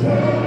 Yeah.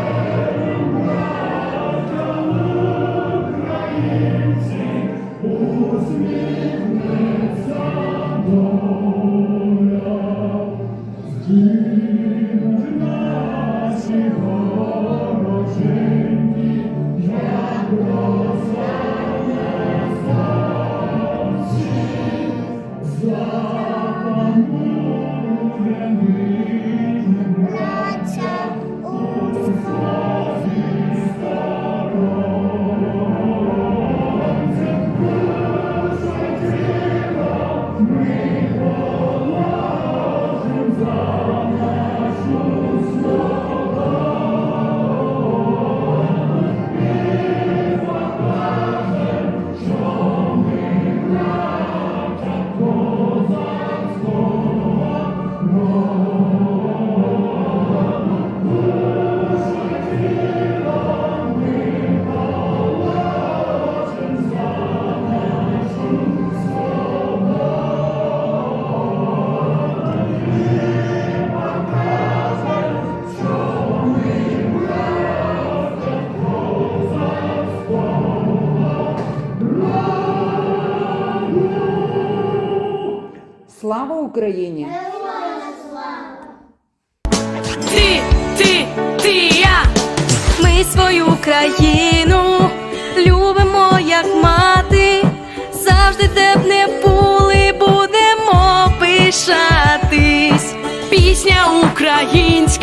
Слава Україні! Ти, ти, ти, я. Ми свою країну любимо, як мати, завжди де б не були, будемо пишатись. Пісня українська.